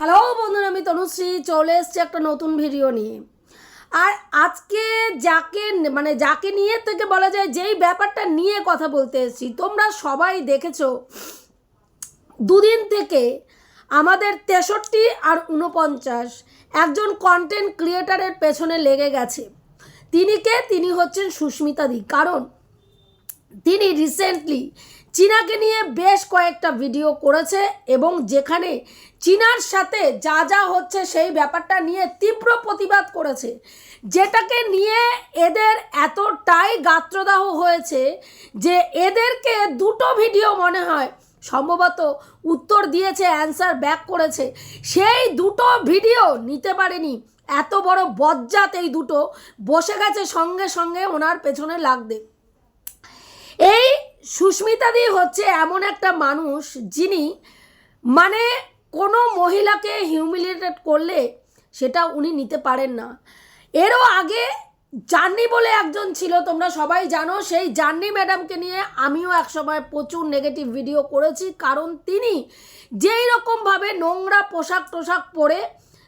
Hello বন্ধুরা, আমি তনুশ্রী, চলে এসছি একটা নতুন ভিডিও নিয়ে। আর আজকে যাকে মানে যাকে নিয়ে থেকে বলা যায়, যেই ব্যাপারটা নিয়ে কথা বলতে এসেছি, তোমরা সবাই দেখেছ, দুদিন থেকে আমাদের তেষট্টি আর উনপঞ্চাশ একজন কন্টেন্ট ক্রিয়েটারের পেছনে লেগে গেছে। তিনি কে? তিনি হচ্ছেন সুস্মিতা দি। কারণ তিনি রিসেন্টলি চীনাকে নিয়ে বেশ কয়েকটা ভিডিও করেছে এবং যেখানে চীনার সাথে যা যা হচ্ছে সেই ব্যাপারটা নিয়ে তীব্র প্রতিবাদ করেছে। যেটাকে নিয়ে এদের এতটাই গাত্রদাহ হয়েছে যে এদেরকে দুটো ভিডিও মনে হয়, সম্ভবত উত্তর দিয়েছে, অ্যান্সার ব্যাক করেছে। সেই দুটো ভিডিও নিতে পারেনি। এত বড় বজ্জাত এই দুটো। বসে গেছে সঙ্গে সঙ্গে ওনার পেছনে লাগবে এই সুস্মিতাদি হচ্ছে এমন একটা মানুষ যিনি মানে কোনো মহিলাকে হিউমিলিয়েটেড করলে সেটা উনি নিতে পারেন না। এরও আগে জার্নি বলে একজন ছিল, তোমরা সবাই জানো, সেই জার্নি ম্যাডামকে নিয়ে আমিও একসময় প্রচুর নেগেটিভ ভিডিও করেছি, কারণ তিনি যেই রকমভাবে নোংরা পোশাক টোশাক পরে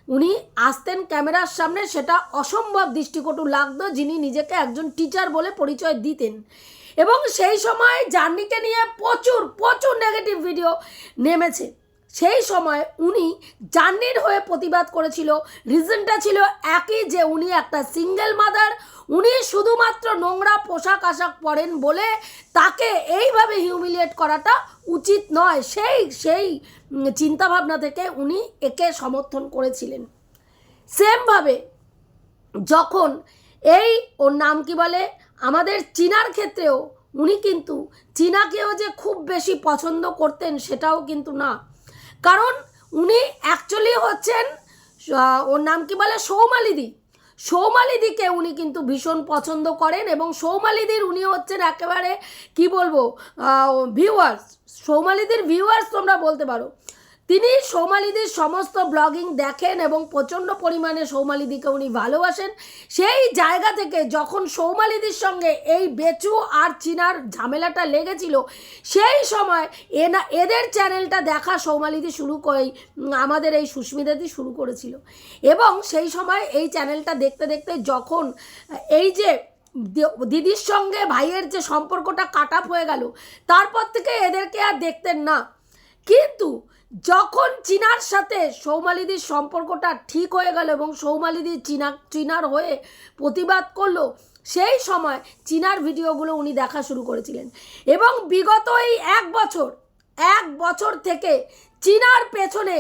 উনি আসতেন ক্যামেরার সামনে, সেটা অসম্ভব দৃষ্টিকটু লাগতো যিনি নিজেকে একজন টিচার বলে পরিচয় দিতেন। এবং সেই সময় জার্নিকে নিয়ে প্রচুর প্রচুর নেগেটিভ ভিডিও নেমেছে। সেই সময় উনি জার্নির হয়ে প্রতিবাদ করেছিল। রিজনটা ছিল একই যে উনি একটা সিঙ্গেল মাদার উনি শুধুমাত্র নোংরা পোশাক আশাক পরেন বলে তাকে এইভাবে হিউমিলিয়েট করাটা উচিত নয়। সেই সেই চিন্তাভাবনা থেকে উনি একে সমর্থন করেছিলেন। সেমভাবে যখন এই ওর নাম কি বলে? আমাদের চীনার ক্ষেত্রেও উনি কিন্তু চীনাকেও যে খুব বেশি পছন্দ করতেন সেটাও কিন্তু না। কারণ উনি অ্যাকচুয়ালি হচ্ছেন ওর নাম কি বলে? সৌমালিদি। সৌমালিদিকে উনি কিন্তু ভীষণ পছন্দ করেন এবং সৌমালিদির উনি হচ্ছেন একেবারে, কি বলব ভিউয়ার্স সৌমালিদির ভিউয়ার্স তোমরা বলতে পারো। তিনি সৌমালিদির সমস্ত ব্লগিং দেখেন এবং প্রচণ্ড পরিমাণে সৌমালিদিকে উনি ভালোবাসেন। সেই জায়গা থেকে যখন সৌমালিদির সঙ্গে এই বেচু আর চিনার ঝামেলাটা লেগেছিল, সেই সময় এনা, এদের চ্যানেলটা দেখা সৌমালিদি শুরু করে আমাদের এই সুস্মিতাদি শুরু করেছিল। এবং সেই সময় এই চ্যানেলটা দেখতে দেখতে যখন, এই যে দিদির সঙ্গে ভাইয়ের যে সম্পর্কটা কাট আপ হয়ে গেল, তারপর থেকে এদেরকে আর দেখতেন না। কিন্তু যখন চীনার সাথে সৌমালিদির সম্পর্কটা ঠিক হয়ে গেল এবং সৌমালিদি চীনা, চীনার হয়ে প্রতিবাদ করল, সেই সময় চীনার ভিডিওগুলো উনি দেখা শুরু করেছিলেন। এবং বিগত এই এক বছর এক বছর থেকে চীনার পেছনে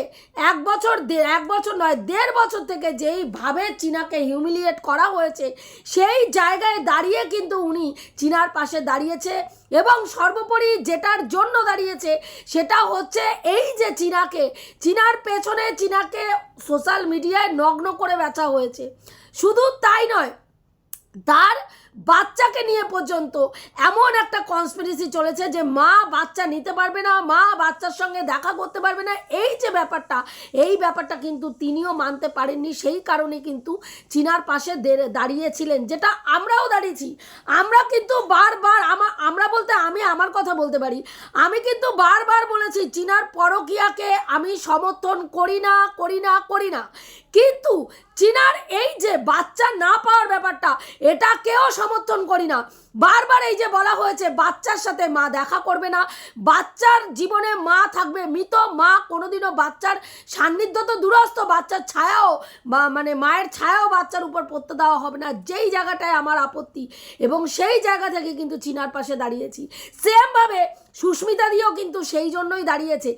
এক বছর এক বছর নয়, দেড় বছর থেকে যেইভাবে চীনাকে হিউমিলিয়েট করা হয়েছে, সেই জায়গায় দাঁড়িয়ে কিন্তু উনি চীনার পাশে দাঁড়িয়েছে এবং সর্বোপরি যেটার জন্য দাঁড়িয়েছে সেটা হচ্ছে এই যে চীনাকে, চীনার পেছনে চীনাকে সোশ্যাল মিডিয়ায় নগ্ন করে বেচা হয়েছে। শুধু তাই নয়, তার বাচ্চাকে নিয়ে পর্যন্ত এমন একটা কনস্পিরেসি চলেছে যে মা বাচ্চা নিতে পারবে না, মা বাচ্চার সঙ্গে দেখা করতে পারবে না। এই যে ব্যাপারটা, এই ব্যাপারটা কিন্তু তিনিও মানতে পারেননি। সেই কারণে কিন্তু চীনার পাশে দাঁড়িয়েছিলেন, যেটা আমরাও দাঁড়িয়েছি। আমরা কিন্তু বারবার আমার আমরা বলতে, আমি আমার কথা বলতে পারি, আমি কিন্তু বারবার বলেছি, চীনার পরকিয়াকে আমি সমর্থন করি না করি না করি না। কিন্তু চীনার এই যে বাচ্চা না পাওয়ার ব্যাপারটা এটাকেও সমর্থন করি না। বারবার এই যে বলা হয়েছে, বাচ্চার সাথে মা দেখা করবে না। বাচ্চার জীবনে মা থাকবে, মৃত মা কোনোদিনও বাচ্চার সান্নিধ্য তো দূরস্থ, বাচ্চার ছায়াও বা মানে মায়ের ছায়াও বাচ্চার উপর পড়তে দেওয়া হবে না। যেই জায়গাটায় আমার আপত্তি এবং সেই জায়গা থেকে কিন্তু চীনার পাশে দাঁড়িয়েছি। সেমভাবে সুস্মিতা দিও কিন্তু সেই জন্যই দাঁড়িয়েছে।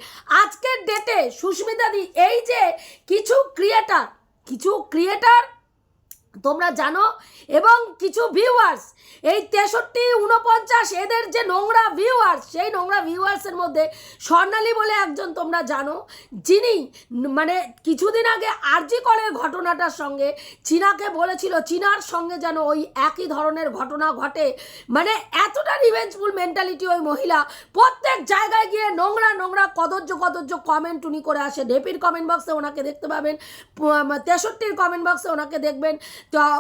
আজকের ডেটে সুস্মিতা দি এই যে কিছু ক্রিয়েটার কিছু ক্রিয়েটার তোমরা জানো? এবং কিছু ভিউয়ার্স এই তেষট্টি উনপঞ্চাশ এদের যে নোংরা ভিউয়ার্স সেই নোংরা ভিউয়ার্সের মধ্যে স্বর্ণালী বলে একজন তোমরা জানো, যিনি মানে কিছুদিন আগে আরজি করের ঘটনাটার সঙ্গে চীনাকে বলেছিল, চীনার সঙ্গে যেন ওই একই ধরনের ঘটনা ঘটে। মানে এতটা রিভেঞ্জফুল মেন্টালিটি ওই মহিলা, প্রত্যেক জায়গায় গিয়ে নোংরা নোংরা কদর্য কদর্য কমেন্ট উনি করে আসে। ঢেপির কমেন্ট বক্সে ওনাকে দেখতে পাবেন তেষট্টির কমেন্ট বক্সে ওনাকে দেখবেন।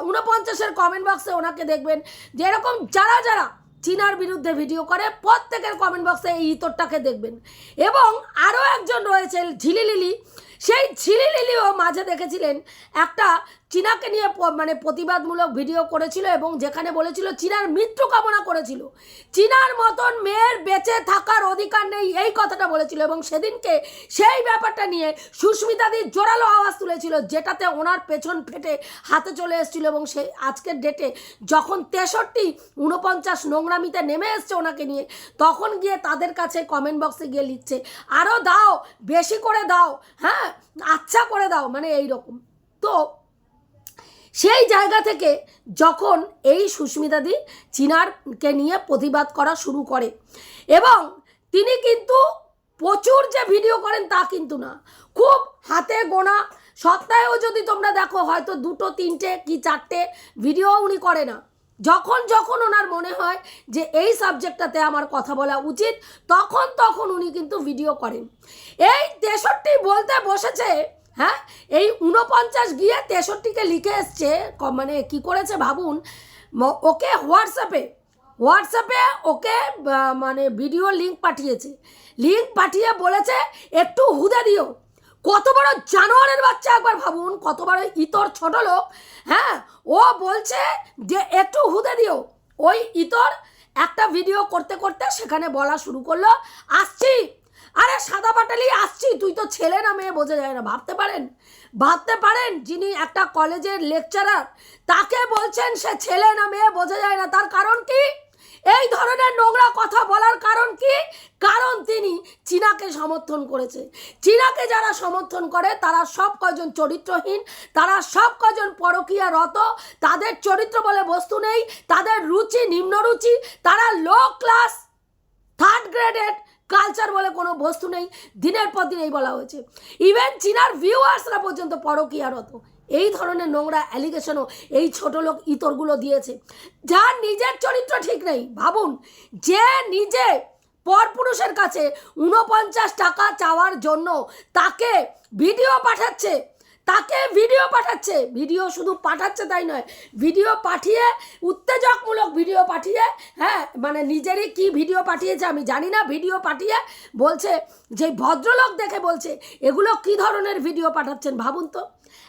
উনপঞ্চাশের কমেন্ট বক্সে ওনাকে দেখবেন যেরকম যারা যারা চীনার বিরুদ্ধে ভিডিও করে প্রত্যেকের কমেন্ট বক্সে এই ইতরটাকে দেখবেন। এবং আরও একজন রয়েছে ঝিলিলিলি। সেই ঝিলিলিলিও মাঝে দেখেছিলেন একটা চীনাকে নিয়ে মানে প্রতিবাদমূলক ভিডিও করেছিল এবং যেখানে বলেছিল চীনার মৃত্যু কামনা করেছিল। চীনার মতন মেয়ের বেঁচে থাকার অধিকার নেই এই কথাটা বলেছিল এবং সেদিনকে সেই ব্যাপারটা নিয়ে সুস্মিতাদির জোরালো আওয়াজ তুলেছিল, যেটাতে ওনার পেছন ফেটে হাতে চলে এসেছিল এবং সেই আজকের ডেটে যখন তেষট্টি উনপঞ্চাশ নোংরামিতে নেমে এসছে ওনাকে নিয়ে, তখন গিয়ে তাদের কাছে কমেন্ট বক্সে গিয়ে লিখছে আরও দাও, বেশি করে দাও হ্যাঁ আচ্ছা করে দাও। মানে এই রকম তো সেই জায়গা থেকে যখন এই সুস্মিতাদি চীনারকে নিয়ে প্রতিবাদ করা শুরু করে। এবং তিনি কিন্তু প্রচুর যে ভিডিও করেন তা কিন্তু না। খুব হাতে গোনা সপ্তাহেও যদি তোমরা দেখো হয়তো দুটো, তিনটে কি চারটে ভিডিও উনি করে না। যখন যখন ওনার মনে হয় যে এই সাবজেক্টটাতে আমার কথা বলা উচিত, তখন তখন উনি কিন্তু ভিডিও করেন। এই তেষট্টি বলতে বসেছে হ্যাঁ? এই উনপঞ্চাশ গিয়ে তেষট্টিকে লিখে এসছে মানে কি করেছে ভাবুন ওকে হোয়াটসঅ্যাপে হোয়াটসঅ্যাপে ওকে মানে ভিডিও লিঙ্ক পাঠিয়েছে। লিঙ্ক পাঠিয়ে বলেছে, একটু হুদে দিও। কত বড় জানোয়ারের বাচ্চা একবার ভাবুন, কত বড় ইতর ছোট লোক হ্যাঁ? ও বলছে যে, একটু হুদে দিও। ওই ইতর একটা ভিডিও করতে করতে সেখানে বলা শুরু করল, আসছি। আরে সাদা পাটালি আসছি, তুই তো ছেলে না মেয়ে, বোঝা যায় না। ভাবতে পারেন ভাবতে পারেন, যিনি একটা কলেজের লেকচারার, তাকে বলছেন সে ছেলে না মেয়ে, বোঝা যায় না। তার কারণ কি? এই ধরনের নোংরা কথা বলার কারণ কি? কারণ তিনি চীনাকে সমর্থন করেছে। চীনাকে যারা সমর্থন করে, তারা সব কজন চরিত্রহীন, তারা সব কজন পরকীয়া রত, তাদের চরিত্র বলে বস্তু নেই, তাদের রুচি নিম্নরুচি, তারা low class third graded culture বলে কোনো বস্তু নেই, দিনের পর দিন এই বলা হয়েছে। ইভেন চীনার ভিউয়ার্সরা পর্যন্ত পরকীয়ারত। এই ধরনের নোংরা অ্যালিগেশনও এই ছোট লোক ইতরগুলো দিয়েছে। যার নিজের চরিত্র ঠিক নেই, ভাবুন, যে নিজে পরপুরুষের কাছে উনপঞ্চাশ টাকা চাওয়ার জন্য তাকে ভিডিও পাঠাচ্ছে তাকে ভিডিও পাঠাচ্ছে। ভিডিও শুধু পাঠাচ্ছে তাই নয় ভিডিও পাঠিয়ে, উত্তেজকমূলক ভিডিও পাঠিয়ে হ্যাঁ মানে নিজেরই কি ভিডিও পাঠিয়েছে আমি জানি না ভিডিও পাঠিয়ে বলছে, যে ভদ্রলোক দেখে বলছে, এগুলো কি ধরনের ভিডিও পাঠাচ্ছেন ভাবুন তো।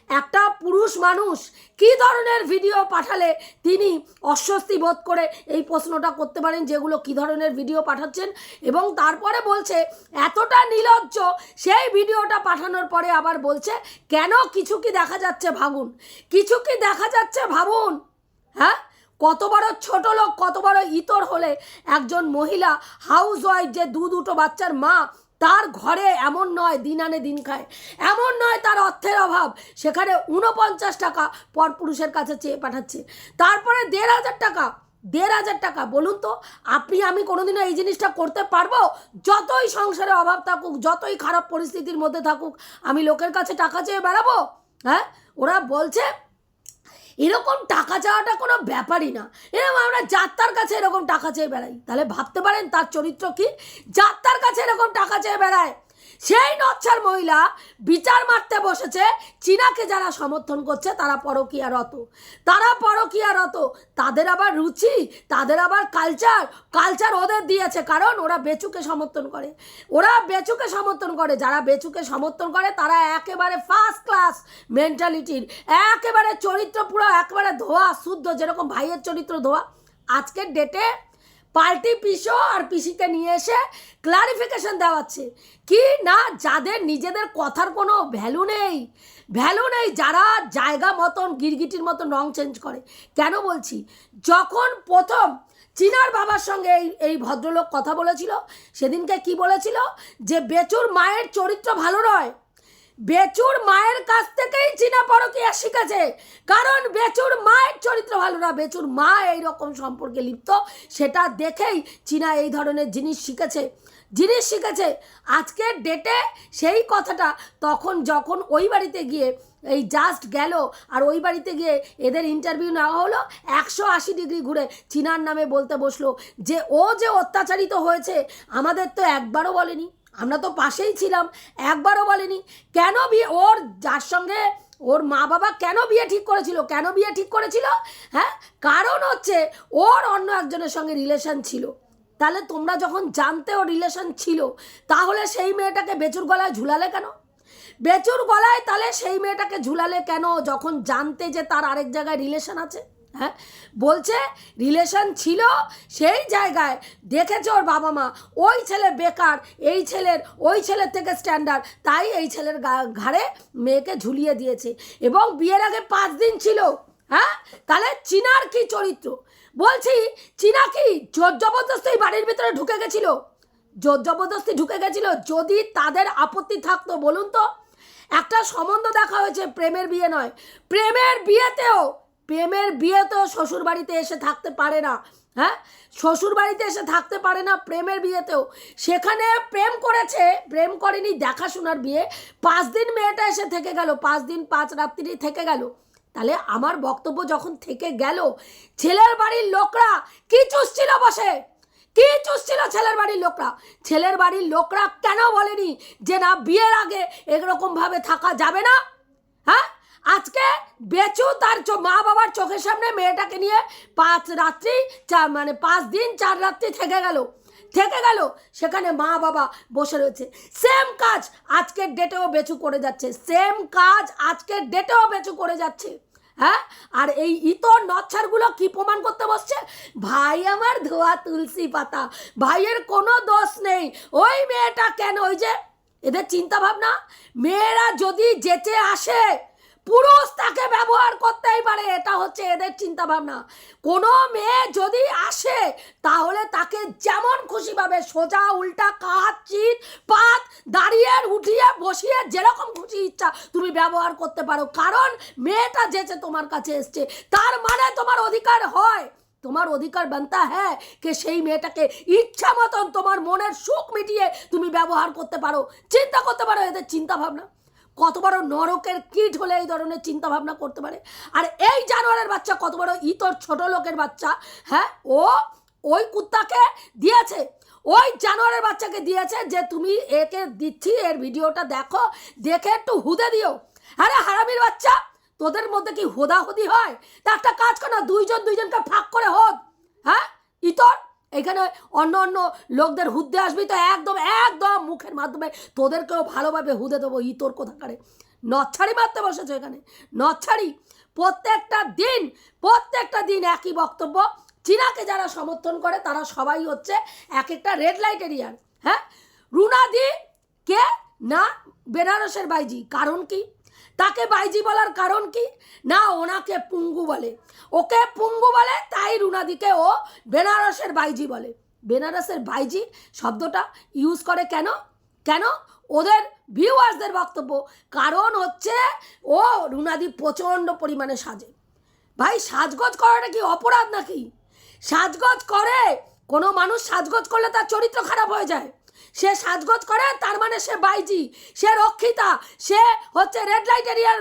একটা পুরুষ মানুষ কি ধরনের ভিডিও পাঠালে তিনি অস্বস্তি বোধ করে এই প্রশ্নটা করতে পারেন যেগুলো কি ধরনের ভিডিও পাঠাচ্ছেন এবং তারপরে বলছে, এতটা নির্লজ্জ সেই ভিডিওটা পাঠানোর পরে আবার বলছে, কেন কিছু কি দেখা যাচ্ছে ভাবুন কিছু কি দেখা যাচ্ছে ভাবুন? হ্যাঁ? কত বড় ছোট লোক, কত বড় ইতর হলে একজন মহিলা হাউস ওয়াইফ যে দু দুটো বাচ্চার মা তার ঘরে এমন নয় দিন আনে দিন খায়, এমন নয় তার অর্থের অভাব। সেখানে উনপঞ্চাশ টাকা পরপুরুষের কাছে চেয়ে পাঠাচ্ছে। তারপরে দেড় হাজার টাকা, দেড় হাজার টাকা। বলুন তো, আপনি, আমি কোনোদিনও এই জিনিসটা করতে পারব? যতই সংসারে অভাব থাকুক, যতই খারাপ পরিস্থিতির মধ্যে থাকুক, আমি লোকের কাছে টাকা চেয়ে বেড়াবো? হ্যাঁ? ওরা বলছে এরকম টাকা চাওয়াটা কোনো ব্যাপারই না। এরকম আমরা যাত্রার কাছে এরকম টাকা চেয়ে বেড়াই। তাহলে ভাবতে পারেন তার চরিত্র কি? যাত্রার কাছে এরকম টাকা চেয়ে বেড়ায়। সেই নচ্ছার মহিলা বিচার মারতে বসেছে। চীনাকে যারা সমর্থন করছে, তারা পরকীয়ারত তারা পরকীয়ারত তাদের আবার রুচি, তাদের আবার কালচার কালচার ওদের দিয়েছে, কারণ ওরা বেচুকে সমর্থন করে। ওরা বেচুকে সমর্থন করে। যারা বেচুকে সমর্থন করে, তারা একেবারে ফার্স্ট ক্লাস মেন্টালিটির একেবারে চরিত্র পুরো, একেবারে ধোয়া, শুদ্ধ, যেরকম ভাইয়ের চরিত্র ধোয়া। আজকের ডেটে পাল্টি পিসো আর পিসিকে নিয়ে এসে ক্লারিফিকেশন দেওয়াচ্ছে। কি না যাদের নিজেদের কথার কোনো ভ্যালু নেই? ভ্যালু নেই, যারা জায়গা মতন, গিরগিটির মতন রং চেঞ্জ করে। কেন বলছি? যখন প্রথম চিনার বাবার সঙ্গে এই এই ভদ্রলোক কথা বলেছিল, সেদিনকে কি বলেছিল? যে বেচুর মায়ের চরিত্র ভালো নয়। বেচুর মায়ের কাছ থেকেই চীনা পরকীয়া শিখেছে। কারণ বেচুর মায়ের চরিত্র ভালো না, বেচুর মা এই রকম সম্পর্কে লিপ্ত, সেটা দেখেই চীনা এই ধরনের জিনিস শিখেছে। জিনিস শিখেছে। আজকের ডেটে সেই কথাটা, তখন যখন ওই বাড়িতে গিয়ে এই জাস্ট গেল, আর ওই বাড়িতে গিয়ে এদের ইন্টারভিউ নেওয়া হলো, একশো আশি ডিগ্রি ঘুরে চীনার নামে বলতে বসল যে, ও যে অত্যাচারিত হয়েছে, আমাদের তো একবারও বলেনি। আমরা তো পাশেই ছিলাম, একবারও বলেনি। কেন বিয়ে, ওর যার সঙ্গে ওর মা বাবা কেন বিয়ে ঠিক করেছিল, কেন বিয়ে ঠিক করেছিল? হ্যাঁ? কারণ হচ্ছে ওর অন্য একজনের সঙ্গে রিলেশন ছিল। তাহলে তোমরা যখন জানতে ও রিলেশন ছিল, তাহলে সেই মেয়েটাকে বেচুর গলায় ঝুলালে কেন? বেচুর গলায় তাহলে সেই মেয়েটাকে ঝুলালে কেন? যখন জানতে যে তার আরেক জায়গায় রিলেশন আছে? হ্যাঁ? বলছে রিলেশন ছিল সেই জায়গায়। দেখেছে ওর বাবা মা? ওই ছেলে বেকার, এই ছেলের, ওই ছেলের থেকে স্ট্যান্ডার্ড তাই এই ছেলের ঘাড়ে মেয়েকে ঝুলিয়ে দিয়েছে। এবং বিয়ের আগে পাঁচ দিন ছিল। হ্যাঁ? তাহলে চিনার কি চরিত্র? বলছি, চীনা কি? জোর জবরদস্তি বাড়ির ভিতরে ঢুকে গেছিল? জোর জবরদস্তি ঢুকে গেছিল যদি তাদের আপত্তি থাকতো, বলুন তো। একটা সম্বন্ধ দেখা হয়েছে, প্রেমের বিয়ে নয়। প্রেমের বিয়েতেও প্রেমের বিয়েতেও শ্বশুর বাড়িতে এসে থাকতে পারে না হ্যাঁ? শ্বশুর বাড়িতে এসে থাকতে পারে না প্রেমের বিয়েতেও। সেখানে প্রেম করেছে, প্রেম করেনি দেখাশোনার বিয়ে। পাঁচ দিন মেয়েটা এসে থেকে গেল, পাঁচ দিন পাঁচ রাত্রি থেকে গেল। তাহলে আমার বক্তব্য যখন থেকে গেল, ছেলের বাড়ির লোকরা কি চুষছিল বসে? কি চুষছিল ছেলের বাড়ির লোকরা? ছেলের বাড়ির লোকরা কেন বলেনি যে না, বিয়ের আগে এরকমভাবে থাকা যাবে না? হ্যাঁ? আজকে বেচু তার চো- মা বাবার চোখের সামনে মেয়েটাকে নিয়ে পাঁচ রাত্রি চার মানে পাঁচ দিন, চার রাত্রি থেকে গেল। থেকে গেল, সেখানে মা বাবা বসে রয়েছে। সেম কাজ আজকের ডেটেও বেচু করে যাচ্ছে। সেম কাজ আজকের ডেটেও বেচু করে যাচ্ছে। হ্যাঁ? আর এই ইতর নচ্ছারগুলো কি প্রমাণ করতে বসছে? ভাই আমার ধোয়া তুলসী পাতা, ভাইয়ের কোনো দোষ নেই। ওই মেয়েটা কেন? ওই যে এদের চিন্তা ভাবনা মেয়েরা যদি যেতে আসে পুরুষ তাকে ব্যবহার করতেই পারে, এটা হচ্ছে এদের চিন্তা ভাবনা কোনো মেয়ে যদি আসে, তাহলে তাকে যেমন খুশি পাবে, সোজা, উল্টা কাত চিত, পাত, দাঁড়িয়ে, উঠিয়ে, বসিয়ে, যেরকম খুশি ইচ্ছা তুমি ব্যবহার করতে পারো। কারণ মেয়েটা যেচে তোমার কাছে এসছে, তার মানে তোমার অধিকার হয়। তোমার অধিকার বানতা হ্যাঁ কে সেই মেয়েটাকে ইচ্ছা মতন তোমার মনের সুখ মিটিয়ে তুমি ব্যবহার করতে পারো। চিন্তা করতে পারো এদের চিন্তা ভাবনা কত বড় নরকের কিট হলে এই ধরনের চিন্তা ভাবনা করতে পারে? আর এই জানোয়ারের বাচ্চা কত বড় ইতর ছোট লোকের বাচ্চা হ্যাঁ? ও, ওই কুত্তাকে দিয়েছে। ওই জানোয়ারের বাচ্চাকে দিয়েছে যে তুমি একে দিচ্ছি, এর ভিডিওটা দেখো, দেখে একটু হুদে দিও। আরে হারামির বাচ্চা, তোদের মধ্যে কি হোদাহুদি হয়? তা একটা কাজ কর না, দুইজন দুইজনকে ফাঁক করে হোদ হ্যাঁ? ইতর এখানে অন্য অন্য লোকদের হুদে আসবি তো একদম একদম মুখের মাধ্যমে তোদেরকেও ভালোভাবে হুদে দেবো, ইতর কোথাকারে। নচ্ছাড়ি মারতে বসেছে এখানে। নচ্ছাড়ি, প্রত্যেকটা দিন প্রত্যেকটা দিন একই বক্তব্য। চীনাকে যারা সমর্থন করে, তারা সবাই হচ্ছে এক একটা রেড লাইট এরিয়ার। হ্যাঁ? রুনাদি কে? না, বেনারসের বাইজি। কারণ কি? তাকে বাইজি বলার কারণ কি? না, ওনাকে পুঙ্গু বলে। ওকে পুঙ্গু বলে, তাই রুনাদিকে ও বেনারসের বাইজি বলে। বেনারসের বাইজি শব্দটা ইউজ করে কেন? কেন? ওদের ভিউয়ার্সদের বক্তব্য। কারণ হচ্ছে, ও রুনাদি প্রচণ্ড পরিমাণে সাজে। ভাই, সাজগোজ করাটা কি অপরাধ নাকি? সাজগোজ করে, কোনো মানুষ সাজগোজ করলে তার চরিত্র খারাপ হয়ে যায়। সে সাজগোজ করে, তার মানে সে বাইজি, সে রক্ষিতা, সে হচ্ছে রেড লাইট এরিয়ার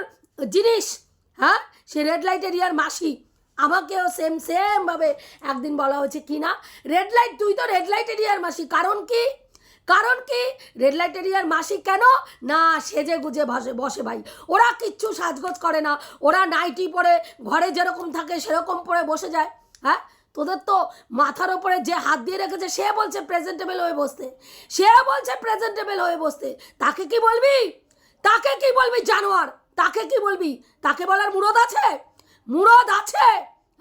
জিনিস হ্যাঁ? সে রেড লাইট এরিয়ার মাসি। আমাকেও সেম সেমভাবে একদিন বলা হয়েছে কি না রেড লাইট তুই তো রেড লাইট এরিয়ার মাসি, কারণ কি? কারণ কি? রেড লাইট এরিয়ার মাসি কেন? না, সেজে গুজে বসে বসে ভাই। ওরা কিচ্ছু সাজগোজ করে না। ওরা নাইটি পরে, ঘরে যেরকম থাকে সেরকম পরে বসে যায় হ্যাঁ? তোদের তো মাথার ওপরে যে হাত দিয়ে রেখেছে, সে বলছে প্রেজেন্টেবেল হয়ে বসতে। সে বলছে প্রেজেন্টেবেল হয়ে বসতে। তাকে কি বলবি? তাকে কি বলবি, জানোয়ার? তাকে কি বলবি? তাকে বলার মুরদ আছে? মুরদ আছে?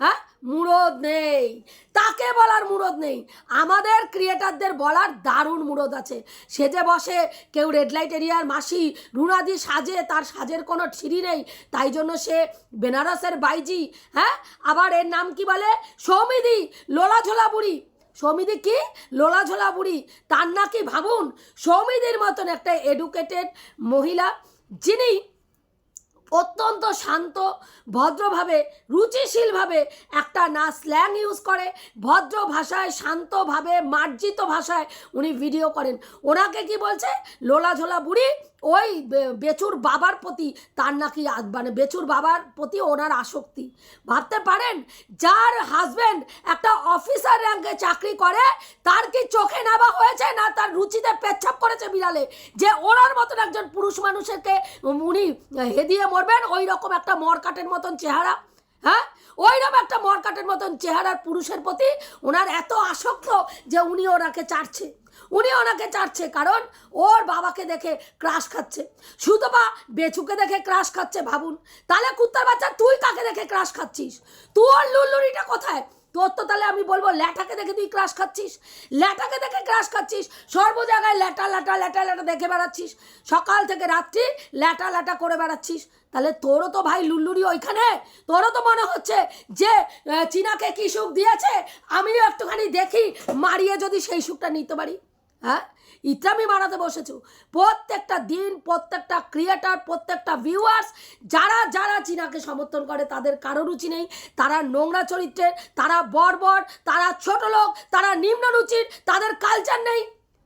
হ্যাঁ? মুরদ নেই। তাকে বলার মুরদ নেই। আমাদের ক্রিয়েটারদের বলার দারুণ মুরদ আছে। সে যে বসে কেউ রেড লাইট এরিয়ার মাসি রুনাদি সাজে, তার সাজের কোনো ছিরি নেই। তাই জন্য সে বেনারসের বাইজি হ্যাঁ? আবার এর নাম কি বলে? সৌমিদি, লোলা ঝোলা বুড়ি। সৌমিদি কি? লোলা ঝোলা বুড়ি। তার নাকি ভাবুন, সৌমিদির মতন একটা এডুকেটেড মহিলা, যিনি অত্যন্ত শান্ত, ভদ্রভাবে, রুচিশীলভাবে একটা না স্ল্যাং ইউজ করে, ভদ্র ভাষায়, শান্তভাবে, মার্জিত ভাষায় উনি ভিডিও করেন। ওনাকে কি বলছে? লোলা ঝোলা বুড়ি, ওই বেচুর বাবার প্রতি তার নাকি মানে বেচুর বাবার প্রতি ওনার আসক্তি। ভাবতে পারেন, যার হাজব্যান্ড একটা অফিসার র্যাঙ্কে চাকরি করে, তার কি চোখে নেওয়া হয়েছে না তার রুচিতে পেচ্ছাপ করেছে বিড়ালে? যে ওনার মতন একজন পুরুষ মানুষকে উনি হেদিয়ে মরবেন ওই রকম একটা মরকাটের মতন চেহারা হ্যাঁ? ওইরকম একটা মরকাটের মতন চেহারার পুরুষের প্রতি ওনার এত আসক্ত যে উনি ওনাকে চাটছে উনি ওনাকে চাটছে কারণ ওর বাবাকে দেখে ক্রাশ খাচ্ছে। বা বেচুকে দেখে ক্রাশ খাচ্ছে ভাবুন। তাহলে কুত্তার বাচ্চা, তুই কাকে দেখে ক্রাশ খাচ্ছিস? তোর লুল্লুরিটা কোথায়? তোর তো তাহলে আমি বলব ল্যাটাকে দেখে তুই ক্রাশ খাচ্ছিস। ল্যাটাকে দেখে ক্রাশ খাচ্ছিস। সর্ব জায়গায় ল্যাটা ল্যাটা ল্যাটা ল্যাটা দেখে বেড়াচ্ছিস। সকাল থেকে রাত্রি ল্যাটা ল্যাটা করে বেড়াচ্ছিস। তাহলে তোরও তো ভাই লুল্লুরি ওইখানে? তোরও তো মনে হচ্ছে যে চীনাকে কি সুখ দিয়েছে? আমিও একটুখানি দেখি, মারিয়ে যদি সেই সুখটা নিতে পারি। হ্যাঁ? ইত্রামি বানাতে বসেছো। প্রত্যেকটা দিন, প্রত্যেকটা ক্রিয়েটার প্রত্যেকটা ভিউয়ার্স যারা যারা চীনাকে সমর্থন করে, তাদের কারও রুচি নেই। তারা নোংরা চরিত্রের, তারা বর্বর, তারা ছোট লোক, তারা নিম্ন রুচির, তাদের কালচার নেই।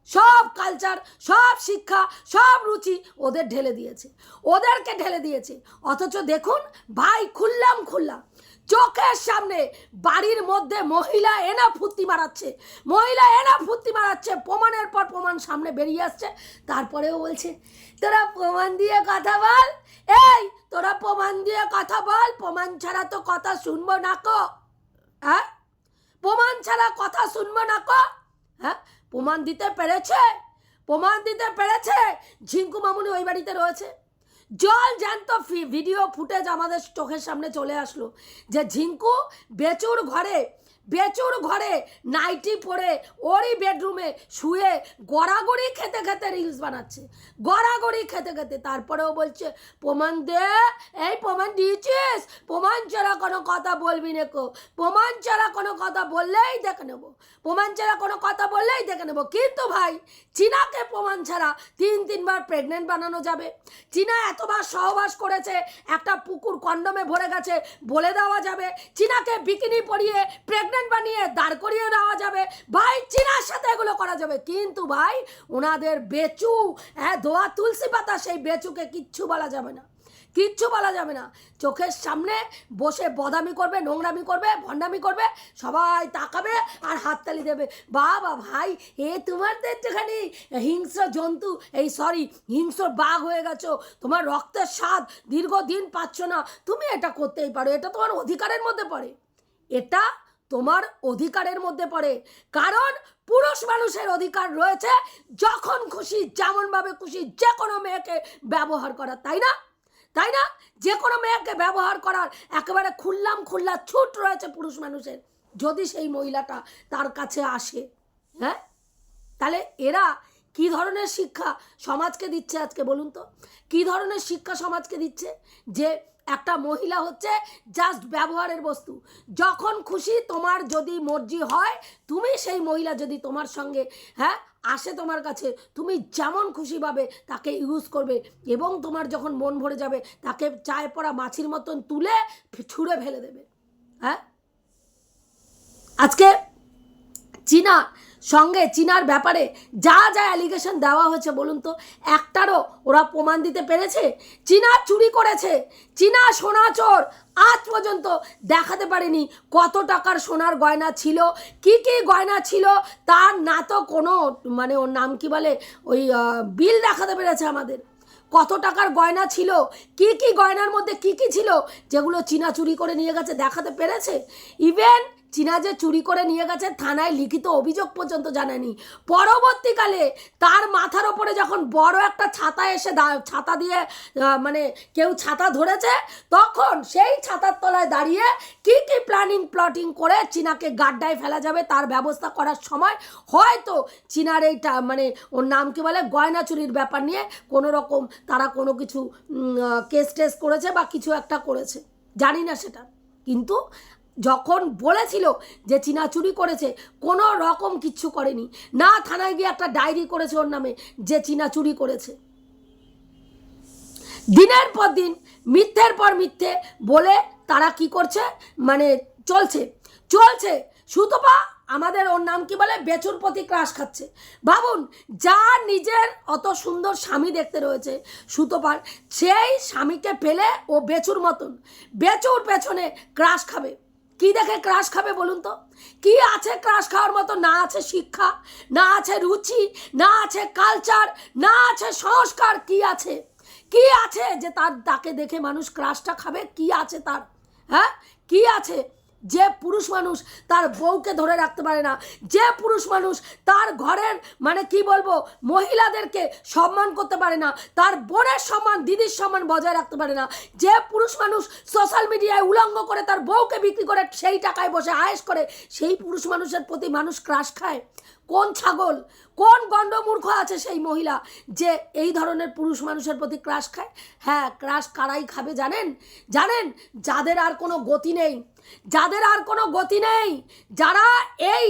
সব কালচার সব শিক্ষা, সব রুচি ওদের ঢেলে দিয়েছে। ওদেরকে ঢেলে দিয়েছে। অথচ দেখুন, ভাই খুললাম খুললাম। চোখের সামনে বাড়ির মধ্যে মহিলা এনা ফুর্তি মারাচ্ছে। মহিলা এনা ফুর্তি মারাচ্ছে, প্রমাণের পর প্রমাণ সামনে বেরিয়ে আসছে। তারপরেও বলছে, তোরা প্রমাণ দিয়ে কথা বল। এই, তোরা প্রমাণ দিয়ে কথা বল। প্রমাণ ছাড়া তো কথা শুনব না কো। হ্যাঁ? প্রমাণ ছাড়া কথা শুনব না কো? হ্যাঁ? প্রমাণ দিতে পেরেছে? প্রমাণ দিতে পেরেছে? ঝিঙ্কু মামুনি ওই বাড়িতে রয়েছে। জল জ্যান্ত ভিডিও ফুটেজ আমাদের চোখের সামনে চলে আসলো যে ঝিঙ্কু বেচুর ঘরে বেচুর ঘরে নাইটি পরে ওরই বেডরুমে শুয়ে গড়াগড়ি খেতে খেতে রিলস বানাচ্ছে। গড়াগড়ি খেতে খেতে তারপরেও বলছে, প্রমাণ দে, এই প্রমাণ দিয়েছিস? প্রমাণ ছাড়া কোনো কথা বলবি না কো। প্রমাণ ছাড়া কোনো কথা বললেই দেখে নেব। প্রমাণ ছাড়া কোনো কথা বললেই দেখে নেব। কিন্তু ভাই, চীনাকে প্রমাণ ছাড়া তিন, তিনবার প্রেগনেন্ট বানানো যাবে। চীনা এতবার সহবাস করেছে, একটা পুকুর কন্ডমে ভরে গেছে, বলে দেওয়া যাবে। চীনাকে বিকিনি পরিয়ে প্রেগনেন্ট বানিয়ে দাঁড় করিয়ে দেওয়া যাবে। ভাই, চীনার সাথে এগুলো করা যাবে। কিন্তু ভাই ওনাদের বেচু হ্যাঁ দোয়া তুলসী পাতা, সেই বেচুকে কিচ্ছু বলা যাবে না। কিচ্ছু বলা যাবে না। চোখের সামনে বসে বদামি করবে, নোংরামি করবে, ভণ্ডামি করবে, সবাই তাকাবে আর হাততালি দেবে। বাবা ভাই, এ তোমার একটুখানি হিংস্র জন্তু। এই সরি হিংস্র বাঘ হয়ে গেছো। তোমার রক্তের স্বাদ দীর্ঘদিন পাচ্ছ না। তুমি এটা করতেই পারো। এটা তোমার অধিকারের মধ্যে পড়ে। এটা তোমার অধিকারের মধ্যে পড়ে। কারণ পুরুষ মানুষের অধিকার রয়েছে যখন খুশি, যেমনভাবে খুশি যে কোনো মেয়েকে ব্যবহার করা, তাই না? তাই না? যে কোনো মেয়েকে ব্যবহার করার একেবারে খুললাম খুল্লা ছুট রয়েছে পুরুষ মানুষের। যদি সেই মহিলাটা তার কাছে আসে হ্যাঁ? তাহলে এরা কি ধরনের শিক্ষা সমাজকে দিচ্ছে আজকে বলুন তো? কি ধরনের শিক্ষা সমাজকে দিচ্ছে যে একটা মহিলা হচ্ছে জাস্ট ব্যবহারের বস্তু। যখন খুশি তোমার যদি মর্জি হয়, তুমি সেই মহিলা যদি তোমার সঙ্গে হ্যাঁ আসে তোমার কাছে, তুমি যেমন খুশি পাবে তাকে ইউজ করবে এবং তোমার যখন মন ভরে যাবে, তাকে চায় পড়া মাছির মতন তুলে ছুঁড়ে ফেলে দেবে। হ্যাঁ? আজকে চীনা সঙ্গে চীনার ব্যাপারে যা যা অ্যালিগেশন দেওয়া হয়েছে, বলুন তো, একটারও ওরা প্রমাণ দিতে পেরেছে? চীনা চুরি করেছে। চীনা সোনা চোর আজ পর্যন্ত দেখাতে পারেনি কত টাকার সোনার গয়না ছিল, কি কি গয়না ছিল, তার না তো কোনো মানে ওর নাম কি বলে, ওই বিল দেখাতে পেরেছে আমাদের। কত টাকার গয়না ছিল, কি কি গয়নার মধ্যে কি কি ছিল, যেগুলো চীনা চুরি করে নিয়ে গেছে দেখাতে পেরেছে? ইভেন চীনা যে চুরি করে নিয়ে গেছে, থানায় লিখিত অভিযোগ পর্যন্ত জানায়নি। পরবর্তীকালে তার মাথার ওপরে যখন বড় একটা ছাতা এসে ছাতা দিয়ে মানে কেউ ছাতা ধরেছে, তখন সেই ছাতার তলায় দাঁড়িয়ে কি কি প্ল্যানিং প্লটিং করে চীনাকে গাড্ডায় ফেলা যাবে, তার ব্যবস্থা করার সময় হয়তো চীনার এইটা মানে ওর নাম কি বলে, গয়না চুরির ব্যাপার নিয়ে কোনো রকম তারা কোনো কিছু কেস টেস করেছে বা কিছু একটা করেছে। জানি না সেটা। কিন্তু যখন বলেছিল যে চীনা চুরি করেছে, কোনো রকম কিচ্ছু করেনি। না থানায় গিয়ে একটা ডায়েরি করেছে ওর নামে যে চীনা চুরি করেছে। দিনের পর দিন, মিথ্যের পর মিথ্যে বলে তারা কি করছে? মানে চলছে। চলছে। সুতপা, আমাদের ওর নাম কি বলে? বেচুর প্রতি ক্রাশ খাচ্ছে। ভাবুন, যা নিজের অত সুন্দর স্বামী দেখতে রয়েছে সুতপার, সেই স্বামীকে পেলে ও বেচুর মতন। বেচুর পেছনে ক্রাশ খাবে। কি দেখে ক্রাশ খাবে বলুন তো? কি আছে ক্রাশ খাওয়ার মতো? না আছে শিক্ষা, না আছে রুচি, না আছে কালচার না আছে সংস্কার, কি আছে? কি আছে যে তার, তাকে দেখে মানুষ ক্রাশটা খাবে? কি আছে তার? হ্যাঁ? কি আছে? যে পুরুষ মানুষ তার বউকে ধরে রাখতে পারে না, যে পুরুষ মানুষ তার ঘরের মানে কি বলব, মহিলাদেরকে সম্মান করতে পারে না, তার বোনের সম্মান, দিদির সম্মান বজায় রাখতে পারে না, যে পুরুষ মানুষ সোশ্যাল মিডিয়ায় উলঙ্গ করে তার বউকে বিক্রি করে সেই টাকায় বসে আয়েস করে, সেই পুরুষ মানুষের প্রতি মানুষ ক্রাশ খায়। কোন ছাগল, কোন গণ্ডমূর্খ আছে সেই মহিলা যে এই ধরনের পুরুষ মানুষের প্রতি ক্রাশ খায়? হ্যাঁ ক্রাশ কারাই খাবে জানেন? জানেন? যাদের আর কোনো গতি নেই, যাদের আর কোনো গতি নেই, যারা এই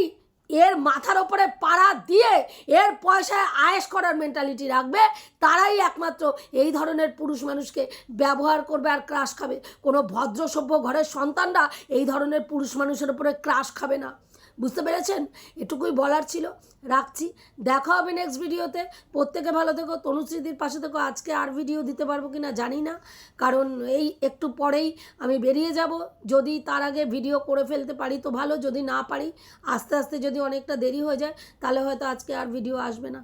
এর মাথার ওপরে পাড়া দিয়ে এর পয়সায় আয়েস করার মেন্টালিটি রাখবে, তারাই একমাত্র এই ধরনের পুরুষ মানুষকে ব্যবহার করবে আর ক্রাশ খাবে। কোনো ভদ্র সভ্য ঘরের সন্তানরা এই ধরনের পুরুষ মানুষের ওপরে ক্রাশ খাবে না। বুঝতে পেরেছেন? এটুকুই বলার ছিল। রাখছি। দেখা হবে নেক্সট ভিডিওতে প্রত্যেকে ভালো থেকো। তনুশ্রীদির পাশে থেকো। আজকে আর ভিডিও দিতে পারব কি না জানি না। কারণ এই একটু পরেই আমি বেরিয়ে যাব। যদি তার আগে ভিডিও করে ফেলতে পারি তো ভালো। যদি না পারি, আস্তে আস্তে যদি অনেকটা দেরি হয়ে যায়, তাহলে হয়তো আজকে আর ভিডিও আসবে না।